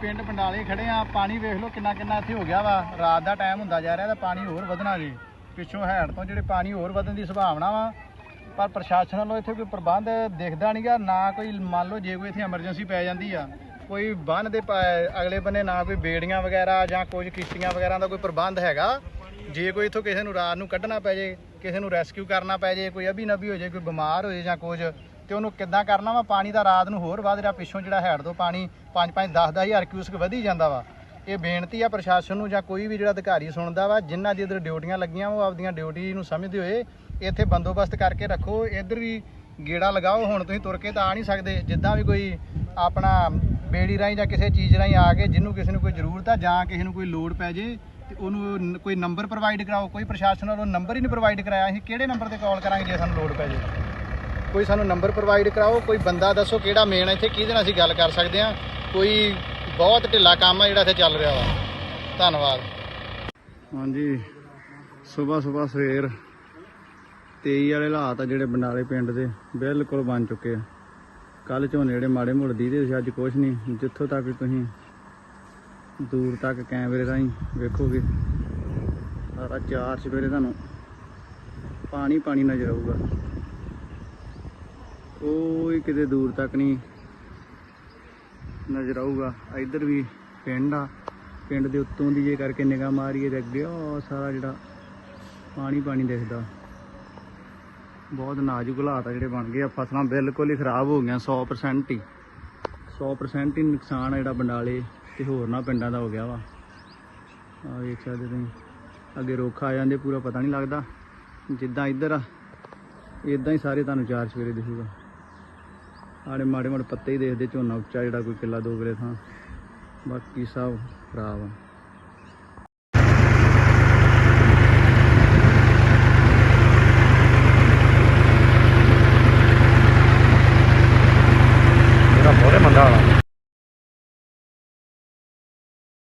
ਪਿੰਡ ਪੰਡਾਲੇ ਖੜੇ ਆ, ਪਾਣੀ ਵੇਖ ਲਓ ਕਿੰਨਾ ਕਿੰਨਾ ਇੱਥੇ ਹੋ ਗਿਆ ਵਾ। ਰਾਤ ਦਾ ਟਾਈਮ ਹੁੰਦਾ ਜਾ ਰਿਹਾ ਤਾਂ ਪਾਣੀ ਹੋਰ ਵਧਣਾ ਜੀ। ਪਿੱਛੋਂ ਹੈਡ ਤੋਂ ਜਿਹੜੇ ਪਾਣੀ ਹੋਰ ਵਧਣ ਦੀ ਸੰਭਾਵਨਾ ਵਾ, ਪਰ ਪ੍ਰਸ਼ਾਸਨ ਵੱਲੋਂ ਇੱਥੇ ਕੋਈ ਪ੍ਰਬੰਧ ਦਿਖਦਾ ਨਹੀਂਗਾ ਨਾ ਕੋਈ ਮੰਨ ਲਓ ਜੇ ਕੋਈ ਇੱਥੇ ਐਮਰਜੈਂਸੀ ਪੈ ਜਾਂਦੀ ਆ, ਕੋਈ ਬੰਨ ਦੇ ਅਗਲੇ ਬੰਨੇ ਨਾ ਕੋਈ ਬੇੜੀਆਂ ਵਗੈਰਾ ਜਾਂ ਕੁਝ ਕਿਸ਼ਤੀਆਂ ਵਗੈਰਾ ਦਾ ਕੋਈ ਪ੍ਰਬੰਧ ਹੈਗਾ। ਜੇ ਕੋਈ ਇੱਥੋਂ ਕਿਸੇ ਨੂੰ ਰਾਤ ਨੂੰ ਕੱਢਣਾ ਪੈ ਜੇ, ਕਿਸੇ ਨੂੰ ਰੈਸਕਿਊ ਕਰਨਾ ਪੈ ਜੇ, ਕੋਈ ਅਭੀ ਨਬੀ ਹੋ ਜੇ, ਕੋਈ ਬਿਮਾਰ ਹੋ ਜੇ ਜਾਂ ਕੁਝ ਤੇ ਉਹਨੂੰ ਕਿੱਦਾਂ ਕਰਨਾ ਵਾ? ਪਾਣੀ ਦਾ ਰਾਤ ਨੂੰ ਹੋਰ ਵੱਧ ਰਿਹਾ। ਪਿੱਛੋਂ ਜਿਹੜਾ ਹੈੜ ਤੋਂ ਪਾਣੀ 5-5 10 ਹਜ਼ਾਰ ਕਿਊਸਕ ਵਧੀ ਜਾਂਦਾ ਵਾ। ਇਹ ਬੇਨਤੀ ਆ ਪ੍ਰਸ਼ਾਸਨ ਨੂੰ ਜਾਂ ਕੋਈ ਵੀ ਜਿਹੜਾ ਅਧਿਕਾਰੀ ਸੁਣਦਾ ਵਾ, ਜਿਨ੍ਹਾਂ ਦੀ ਇਧਰ ਡਿਊਟੀਆਂ ਲੱਗੀਆਂ ਉਹ ਆਪਦੀਆਂ ਡਿਊਟੀ ਨੂੰ ਸਮਝਦੇ ਹੋਏ ਇੱਥੇ ਬੰਦੋਬਸਤ ਕਰਕੇ ਰੱਖੋ। ਇੱਧਰ ਵੀ ਗੇੜਾ ਲਗਾਓ। ਹੁਣ ਤੁਸੀਂ ਤੁਰ ਕੇ ਤਾਂ ਆ ਨਹੀਂ ਸਕਦੇ। ਜਿੱਦਾਂ ਵੀ ਕੋਈ ਆਪਣਾ ਬੇੜੀ ਰਾਹੀਂ ਜਾਂ ਕਿਸੇ ਚੀਜ਼ ਰਾਹੀਂ ਆ ਕੇ ਜਿਹਨੂੰ ਕਿਸੇ ਨੂੰ ਕੋਈ ਜ਼ਰੂਰਤ ਆ ਜਾਂ ਕਿਸੇ ਨੂੰ ਕੋਈ ਲੋੜ ਪੈ ਜੇ, ਤੇ ਉਹਨੂੰ ਕੋਈ ਨੰਬਰ ਪ੍ਰੋਵਾਈਡ ਕਰਾਓ। ਕੋਈ ਪ੍ਰਸ਼ਾਸਨ ਵੱਲੋਂ ਨੰਬਰ ਹੀ ਨਹੀਂ ਪ੍ਰੋਵਾਈਡ ਕਰਾਇਆ। ਅਸੀਂ ਕਿਹੜੇ ਨੰਬਰ ਤੇ ਕਾਲ ਕਰਾਂਗੇ ਜੇ ਸਾਨੂੰ ਲੋੜ ਪੈ ਜੇ? ਕੋਈ ਸਾਨੂੰ ਨੰਬਰ ਪ੍ਰੋਵਾਈਡ ਕਰਾਓ, ਕੋਈ ਬੰਦਾ ਦੱਸੋ ਕਿਹੜਾ ਮੇਨ ਹੈ ਇੱਥੇ, ਕਿਹਦੇ ਨਾਲ ਅਸੀਂ ਗੱਲ ਕਰ ਸਕਦੇ ਹਾਂ। ਕੋਈ ਬਹੁਤ ਢਿੱਲਾ ਕੰਮ ਆ ਜਿਹੜਾ ਇੱਥੇ ਚੱਲ ਰਿਹਾ ਵਾ। ਧੰਨਵਾਦ। ਹਾਂਜੀ, ਸਵੇਰ ਸਵੇਰ ਸਵੇਰ 23 ਵਾਲੇ ਹਾਲਾਤ ਆ ਜਿਹੜੇ ਬੰਡਾਲੇ ਪਿੰਡ ਦੇ, ਬਿਲਕੁਲ ਬਣ ਚੁੱਕੇ ਆ। ਕੱਲ ਝੋਨੇ ਜਿਹੜੇ ਮਾੜੇ ਮੋੜ ਦੀਦੇ ਸੀ, ਅੱਜ ਕੁਛ ਨਹੀਂ। ਜਿੱਥੋਂ ਤੱਕ ਤੁਸੀਂ ਦੂਰ ਤੱਕ ਕੈਮਰੇ ਰਾਹੀਂ ਵੇਖੋਗੇ, ਸਾਰਾ ਚਾਰ ਸਵੇਰੇ ਤੁਹਾਨੂੰ ਪਾਣੀ ਪਾਣੀ ਨਜ਼ਰ ਆਊਗਾ। ਕੋਈ ਕਿਤੇ ਦੂਰ ਤੱਕ ਨਹੀਂ ਨਜ਼ਰ ਆਊਗਾ। ਇੱਧਰ ਵੀ ਪਿੰਡ ਆ। ਪਿੰਡ ਦੇ ਉੱਤੋਂ ਦੀ ਜੇ ਕਰਕੇ ਨਿਗਾਹ ਮਾਰੀਏ ਤੇ ਅੱਗੇ ਉਹ ਸਾਰਾ ਜਿਹੜਾ ਪਾਣੀ ਪਾਣੀ ਦਿਖਦਾ। ਬਹੁਤ ਨਾਜ਼ੁਕ ਹਾਲਾਤ ਆ ਜਿਹੜੇ ਬਣ ਗਏ ਆ। ਫਸਲਾਂ ਬਿਲਕੁਲ ਹੀ ਖਰਾਬ ਹੋ ਗਈਆਂ 100% ਹੀ। 100% ਹੀ ਨੁਕਸਾਨ ਆ ਜਿਹੜਾ ਬੰਡਾਲੇ ਤੇ ਹੋਰ ਨਾ ਪਿੰਡਾਂ ਦਾ ਹੋ ਗਿਆ ਵਾ। ਆ ਵੇਖ ਸਕਦੇ ਤੁਸੀਂ। ਅੱਗੇ ਰੁੱਖ ਆ ਜਾਂਦੇ, ਪੂਰਾ ਪਤਾ ਨਹੀਂ ਲੱਗਦਾ। ਜਿੱਦਾਂ ਇੱਧਰ ਆ ਇਦਾਂ ਹੀ ਸਾਰੇ ਤੁਹਾਨੂੰ ਚਾਰ ਸਵੇਰੇ ਦਿਖੂਗਾ। ਆੜੇ ਮਾੜੇ ਮਾੜੇ ਪੱਤੇ ਹੀ ਦੇਖਦੇ, ਝੋਨਾ ਉੱਚਾ ਜਿਹੜਾ ਕੋਈ ਕਿੱਲਾ ਦੋ ਕਿੱਲੇ ਥਾਂ। ਬਾਕੀ ਸਭ ਖਰਾਬ ਆ। ਇਹਦਾ ਬਹੁਤ ਮੰਦਾ ਆ